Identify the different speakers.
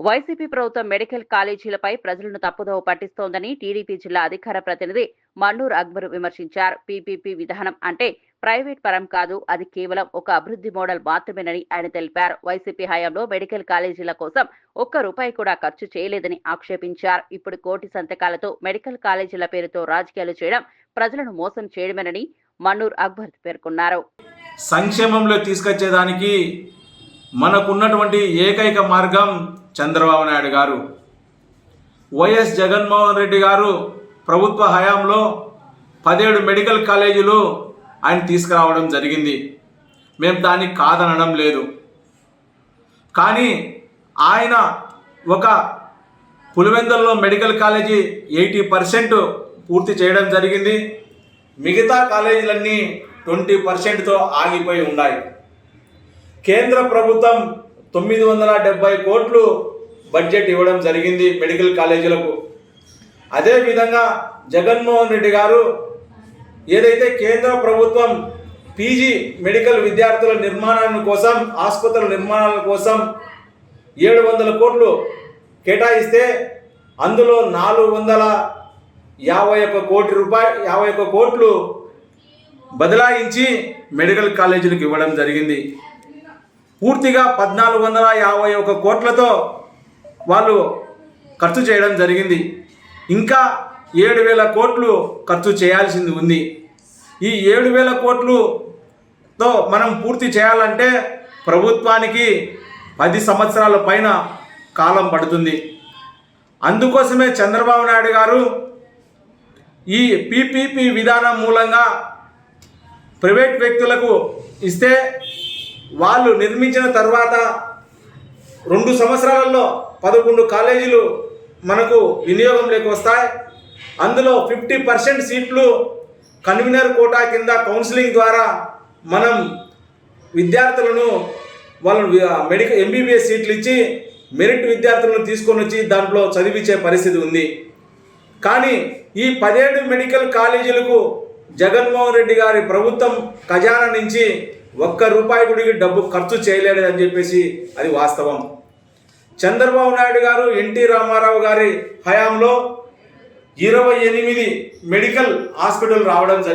Speaker 1: YCP ప్రభుత్వం medical కాలేజీలపై ప్రజలను తప్పుదోవ పట్టిస్తోందని టీడీపీ జిల్లా అధికార ప్రతినిధి మన్నూర్ అక్బర్ విమర్శించారు. పీపీపీ విధానం అంటే ప్రైవేట్ పరం కాదు అది కేవలం ఒక అభివృద్ధి మోడల్ మాత్రమేనని ఆయన తెలిపారు. వైసీపీ హయాంలో మెడికల్ కాలేజీల కోసం ఒక్క రూపాయి కూడా ఖర్చు చేయలేదని ఆక్షేపించారు. ఇప్పుడు కోటి సంతకాలతో మెడికల్ కాలేజీల పేరుతో రాజకీయాలు చేయడం ప్రజలను మోసం చేయడమేనని మన్నూర్ అక్బర్ పేర్కొన్నారు.
Speaker 2: సంక్షేమంలో తీసుకొచ్చేదానికి మనకున్నటువంటి ఏకైక మార్గం చంద్రబాబు నాయుడు గారు. వైఎస్ జగన్మోహన్ రెడ్డి గారు ప్రభుత్వ హయాంలో పదిహేడు మెడికల్ కాలేజీలు ఆయన తీసుకురావడం జరిగింది. మేము దాన్ని కాదనడం లేదు. కానీ ఆయన ఒక పులివెందుల్లో మెడికల్ కాలేజీ ఎయిటీ పర్సెంట్ పూర్తి చేయడం జరిగింది. మిగతా కాలేజీలన్నీ ట్వంటీ పర్సెంట్తో ఆగిపోయి ఉన్నాయి. కేంద్ర ప్రభుత్వం తొమ్మిది వందల డెబ్బై కోట్లు బడ్జెట్ ఇవ్వడం జరిగింది మెడికల్ కాలేజీలకు. అదేవిధంగా జగన్మోహన్ రెడ్డి గారు ఏదైతే కేంద్ర ప్రభుత్వం పీజీ మెడికల్ విద్యార్థుల నిర్మాణాల కోసం ఆసుపత్రుల నిర్మాణాల కోసం ఏడు వందల కోట్లు కేటాయిస్తే అందులో నాలుగు వందల యాభై ఒక్క కోటి రూపాయ యాభై ఒక్క కోట్లు బదలాయించి మెడికల్ కాలేజీలకు ఇవ్వడం జరిగింది. పూర్తిగా పద్నాలుగు వందల యాభై ఒక కోట్లతో వాళ్ళు ఖర్చు చేయడం జరిగింది. ఇంకా ఏడు వేల కోట్లు ఖర్చు చేయాల్సింది ఉంది. ఈ ఏడు వేల కోట్లుతో మనం పూర్తి చేయాలంటే ప్రభుత్వానికి పది సంవత్సరాల పైన కాలం పడుతుంది. అందుకోసమే చంద్రబాబు నాయుడు గారు ఈ పీపీపీ విధానం మూలంగా ప్రైవేట్ వ్యక్తులకు ఇస్తే వాళ్ళు నిర్మించిన తర్వాత రెండు సంవత్సరాలలో పదకొండు కాలేజీలు మనకు వినియోగంలోకి వస్తాయి. అందులో fifty percent seats convener quota కింద కౌన్సిలింగ్ ద్వారా మనం విద్యార్థులను వాళ్ళు మెడికల్ ఎంబీబీఎస్ సీట్లు ఇచ్చి మెరిట్ విద్యార్థులను తీసుకొని వచ్చి దాంట్లో చదివించే పరిస్థితి ఉంది. కానీ ఈ పదిహేడు మెడికల్ కాలేజీలకు జగన్మోహన్ రెడ్డి గారి ప్రభుత్వం ఖజానా నుంచి ఒక్క రూపాయి గుడికి డబ్బు ఖర్చు చేయలేదని చెప్పేసి అది వాస్తవం. చంద్రబాబు నాయుడు గారు ఎన్టీ రామారావు గారి హయాంలో ఇరవై ఎనిమిది మెడికల్ హాస్పిటల్ రావడం జరిగింది.